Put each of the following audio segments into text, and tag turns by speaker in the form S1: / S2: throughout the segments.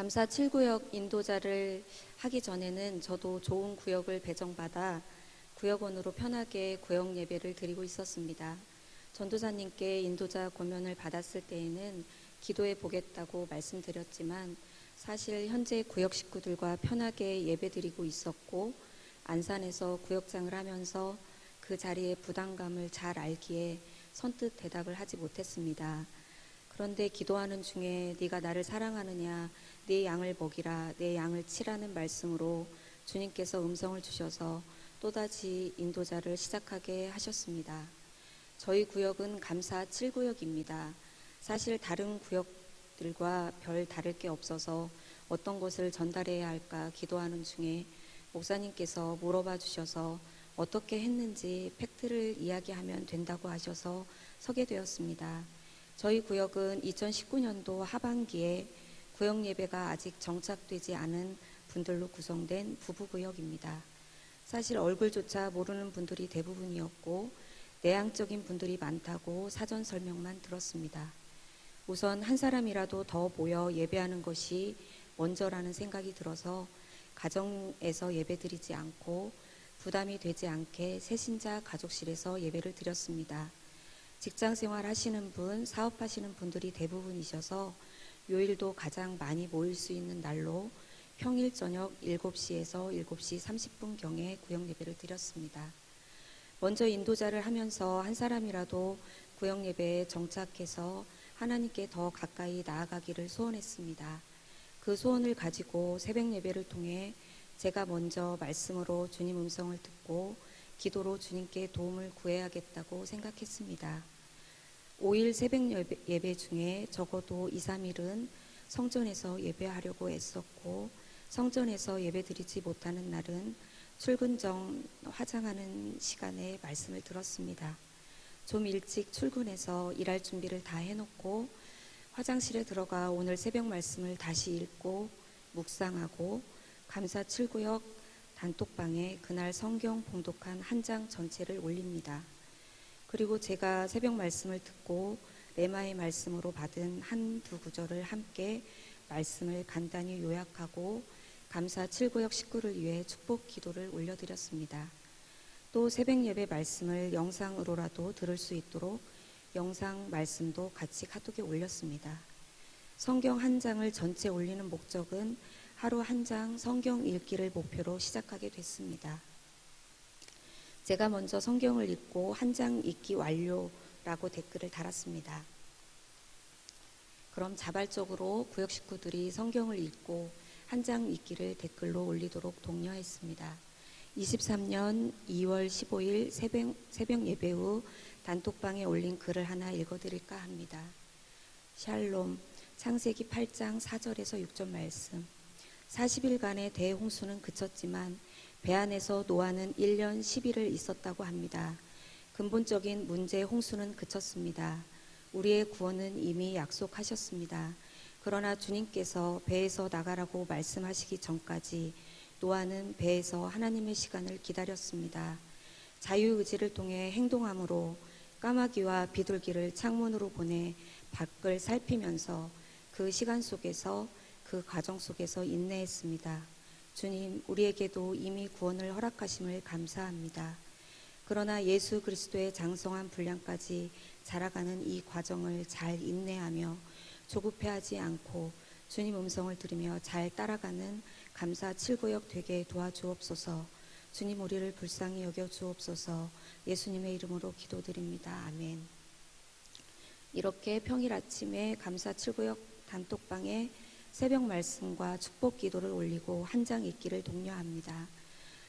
S1: 감사 7구역 인도자를 하기 전에는 저도 좋은 구역을 배정받아 구역원으로 편하게 구역 예배를 드리고 있었습니다. 전도사님께 인도자 고면을 받았을 때에는 기도해 보겠다고 말씀드렸지만 사실 현재 구역 식구들과 편하게 예배 드리고 있었고 안산에서 구역장을 하면서 그 자리의 부담감을 잘 알기에 선뜻 대답을 하지 못했습니다. 그런데 기도하는 중에 네가 나를 사랑하느냐 네 양을 먹이라 내 양을 치라는 말씀으로 주님께서 음성을 주셔서 또다시 인도자를 시작하게 하셨습니다. 저희 구역은 감사 7구역입니다. 사실 다른 구역들과 별 다를 게 없어서 어떤 것을 전달해야 할까 기도하는 중에 목사님께서 물어봐 주셔서 어떻게 했는지 팩트를 이야기하면 된다고 하셔서 서게 되었습니다. 저희 구역은 2019년도 하반기에 구역 예배가 아직 정착되지 않은 분들로 구성된 부부 구역입니다. 사실 얼굴조차 모르는 분들이 대부분이었고 내향적인 분들이 많다고 사전 설명만 들었습니다. 우선 한 사람이라도 더 모여 예배하는 것이 먼저라는 생각이 들어서 가정에서 예배드리지 않고 부담이 되지 않게 새신자 가족실에서 예배를 드렸습니다. 직장 생활 하시는 분, 사업하시는 분들이 대부분이셔서 요일도 가장 많이 모일 수 있는 날로 평일 저녁 7시에서 7시 30분경에 구역 예배를 드렸습니다. 먼저 인도자를 하면서 한 사람이라도 구역 예배에 정착해서 하나님께 더 가까이 나아가기를 소원했습니다. 그 소원을 가지고 새벽 예배를 통해 제가 먼저 말씀으로 주님 음성을 듣고 기도로 주님께 도움을 구해야겠다고 생각했습니다. 5일 새벽 예배, 중에 적어도 2, 3일은 성전에서 예배하려고 애썼고 성전에서 예배드리지 못하는 날은 출근 전 화장하는 시간에 말씀을 들었습니다. 좀 일찍 출근해서 일할 준비를 다 해놓고 화장실에 들어가 오늘 새벽 말씀을 다시 읽고 묵상하고 감사 7구역 단톡방에 그날 성경 봉독한 한 장 전체를 올립니다. 그리고 제가 새벽 말씀을 듣고 레마의 말씀으로 받은 한 두 구절을 함께 말씀을 간단히 요약하고 감사 7구역 식구를 위해 축복 기도를 올려드렸습니다. 또 새벽 예배 말씀을 영상으로라도 들을 수 있도록 영상 말씀도 같이 카톡에 올렸습니다. 성경 한 장을 전체 올리는 목적은 하루 한 장 성경 읽기를 목표로 시작하게 됐습니다. 제가 먼저 성경을 읽고 한 장 읽기 완료라고 댓글을 달았습니다. 그럼 자발적으로 구역 식구들이 성경을 읽고 한 장 읽기를 댓글로 올리도록 독려했습니다. 23년 2월 15일 새벽, 새벽 예배 후 단톡방에 올린 글을 하나 읽어드릴까 합니다. 샬롬 창세기 8장 4절에서 6절 말씀 40일간의 대홍수는 그쳤지만 배 안에서 노아는 1년 10일을 있었다고 합니다. 근본적인 문제 홍수는 그쳤습니다. 우리의 구원은 이미 약속하셨습니다. 그러나 주님께서 배에서 나가라고 말씀하시기 전까지 노아는 배에서 하나님의 시간을 기다렸습니다. 자유의지를 통해 행동함으로 까마귀와 비둘기를 창문으로 보내 밖을 살피면서 그 시간 속에서 그 과정 속에서 인내했습니다. 주님, 우리에게도 이미 구원을 허락하심을 감사합니다. 그러나 예수 그리스도의 장성한 분량까지 자라가는 이 과정을 잘 인내하며 조급해하지 않고 주님 음성을 들으며 잘 따라가는 감사 7구역 되게 도와주옵소서. 주님 우리를 불쌍히 여겨 주옵소서. 예수님의 이름으로 기도드립니다. 아멘. 이렇게 평일 아침에 감사 7구역 단톡방에 새벽 말씀과 축복 기도를 올리고 한 장 읽기를 독려합니다.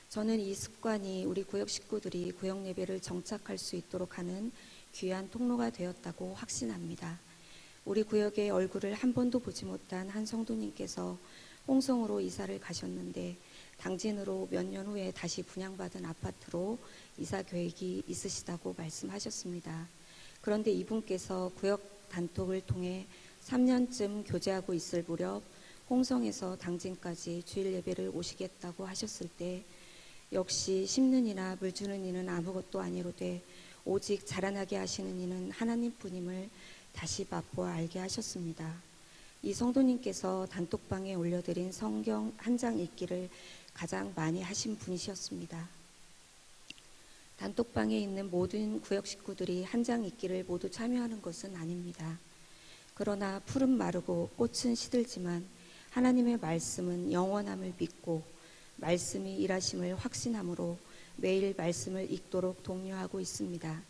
S1: 저는 이 습관이 우리 구역 식구들이 구역 예배를 정착할 수 있도록 하는 귀한 통로가 되었다고 확신합니다. 우리 구역의 얼굴을 한 번도 보지 못한 한 성도님께서 홍성으로 이사를 가셨는데 당진으로 몇 년 후에 다시 분양받은 아파트로 이사 계획이 있으시다고 말씀하셨습니다. 그런데 이분께서 구역 단톡을 통해 3년쯤 교제하고 있을 무렵 홍성에서 당진까지 주일 예배를 오시겠다고 하셨을 때 역시 심는 이나 물 주는 이는 아무것도 아니로되 오직 자라나게 하시는 이는 하나님뿐임을 다시 맛보아 알게 하셨습니다. 이 성도님께서 단톡방에 올려드린 성경 한 장 읽기를 가장 많이 하신 분이셨습니다. 단톡방에 있는 모든 구역 식구들이 한 장 읽기를 모두 참여하는 것은 아닙니다. 그러나 풀은 마르고 꽃은 시들지만 하나님의 말씀은 영원함을 믿고 말씀이 일하심을 확신함으로 매일 말씀을 읽도록 독려하고 있습니다.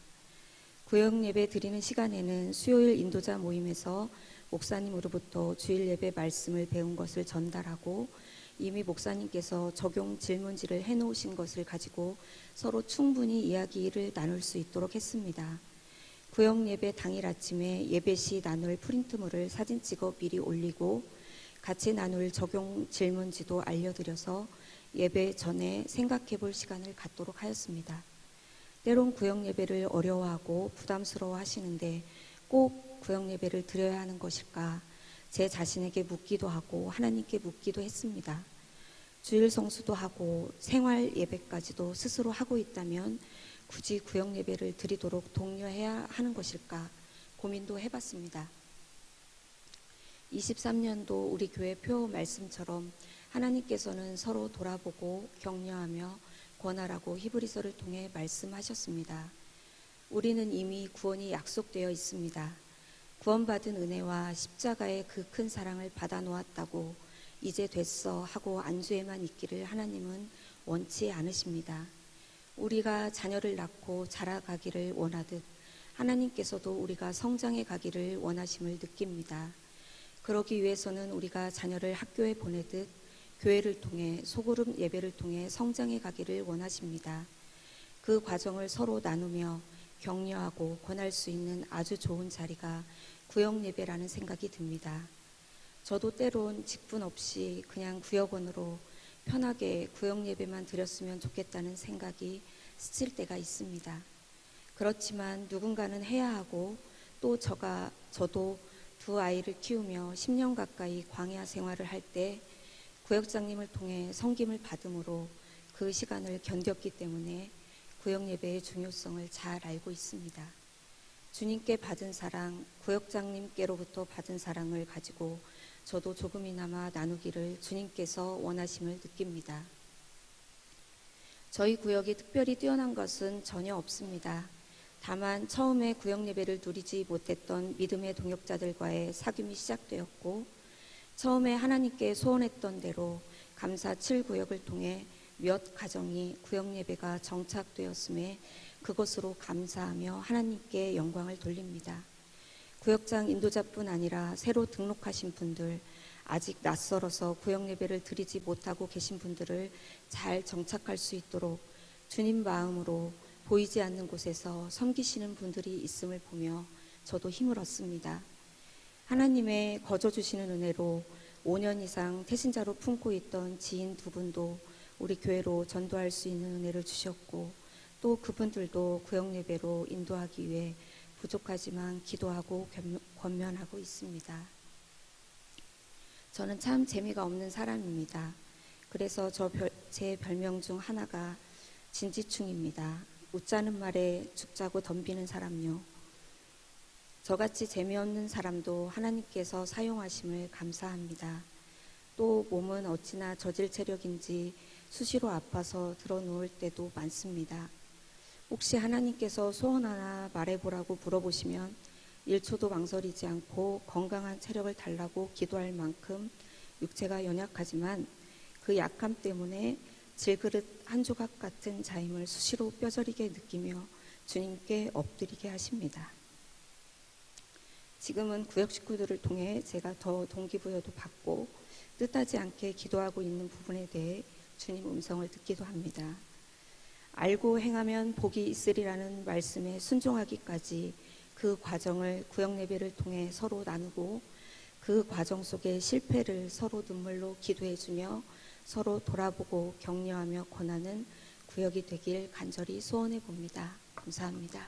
S1: 구역 예배 드리는 시간에는 수요일 인도자 모임에서 목사님으로부터 주일 예배 말씀을 배운 것을 전달하고 이미 목사님께서 적용 질문지를 해놓으신 것을 가지고 서로 충분히 이야기를 나눌 수 있도록 했습니다. 구역 예배 당일 아침에 예배 시 나눌 프린트물을 사진 찍어 미리 올리고 같이 나눌 적용 질문지도 알려드려서 예배 전에 생각해 볼 시간을 갖도록 하였습니다. 때론 구역 예배를 어려워하고 부담스러워 하시는데 꼭 구역 예배를 드려야 하는 것일까? 제 자신에게 묻기도 하고 하나님께 묻기도 했습니다. 주일 성수도 하고 생활 예배까지도 스스로 하고 있다면 굳이 구역 예배를 드리도록 독려해야 하는 것일까 고민도 해봤습니다. 23년도 우리 교회 표 말씀처럼 하나님께서는 서로 돌아보고 격려하며 권하라고 히브리서를 통해 말씀하셨습니다. 우리는 이미 구원이 약속되어 있습니다. 구원받은 은혜와 십자가의 그 큰 사랑을 받아 놓았다고 이제 됐어 하고 안주에만 있기를 하나님은 원치 않으십니다. 우리가 자녀를 낳고 자라가기를 원하듯 하나님께서도 우리가 성장해 가기를 원하심을 느낍니다. 그러기 위해서는 우리가 자녀를 학교에 보내듯 교회를 통해 소그룹 예배를 통해 성장해 가기를 원하십니다. 그 과정을 서로 나누며 격려하고 권할 수 있는 아주 좋은 자리가 구역 예배라는 생각이 듭니다. 저도 때론 직분 없이 그냥 구역원으로 편하게 구역 예배만 드렸으면 좋겠다는 생각이 스칠 때가 있습니다. 그렇지만 누군가는 해야 하고 또 저가 저도 두 아이를 키우며 10년 가까이 광야 생활을 할 때 구역장님을 통해 성김을 받음으로 그 시간을 견뎠기 때문에 구역 예배의 중요성을 잘 알고 있습니다. 주님께 받은 사랑, 구역장님께로부터 받은 사랑을 가지고 저도 조금이나마 나누기를 주님께서 원하심을 느낍니다. 저희 구역이 특별히 뛰어난 것은 전혀 없습니다. 다만 처음에 구역 예배를 누리지 못했던 믿음의 동역자들과의 사귐이 시작되었고 처음에 하나님께 소원했던 대로 감사 7구역을 통해 몇 가정이 구역 예배가 정착되었음에 그것으로 감사하며 하나님께 영광을 돌립니다. 구역장 인도자뿐 아니라 새로 등록하신 분들, 아직 낯설어서 구역 예배를 드리지 못하고 계신 분들을 잘 정착할 수 있도록 주님 마음으로 보이지 않는 곳에서 섬기시는 분들이 있음을 보며 저도 힘을 얻습니다. 하나님의 거저 주시는 은혜로 5년 이상 태신자로 품고 있던 지인 두 분도 우리 교회로 전도할 수 있는 은혜를 주셨고 또 그분들도 구역 예배로 인도하기 위해 부족하지만 기도하고 권면하고 있습니다. 저는 참 재미가 없는 사람입니다. 그래서 저 제 별명 중 하나가 진지충입니다. 웃자는 말에 죽자고 덤비는 사람요. 저같이 재미없는 사람도 하나님께서 사용하심을 감사합니다. 또 몸은 어찌나 저질 체력인지 수시로 아파서 들어 누울 때도 많습니다. 혹시 하나님께서 소원 하나 말해보라고 물어보시면 1초도 망설이지 않고 건강한 체력을 달라고 기도할 만큼 육체가 연약하지만 그 약함 때문에 질그릇 한 조각 같은 자임을 수시로 뼈저리게 느끼며 주님께 엎드리게 하십니다. 지금은 구역 식구들을 통해 제가 더 동기부여도 받고 뜻하지 않게 기도하고 있는 부분에 대해 주님 음성을 듣기도 합니다. 알고 행하면 복이 있으리라는 말씀에 순종하기까지 그 과정을 구역 예배를 통해 서로 나누고 그 과정 속의 실패를 서로 눈물로 기도해 주며 서로 돌아보고 격려하며 권하는 구역이 되길 간절히 소원해 봅니다. 감사합니다.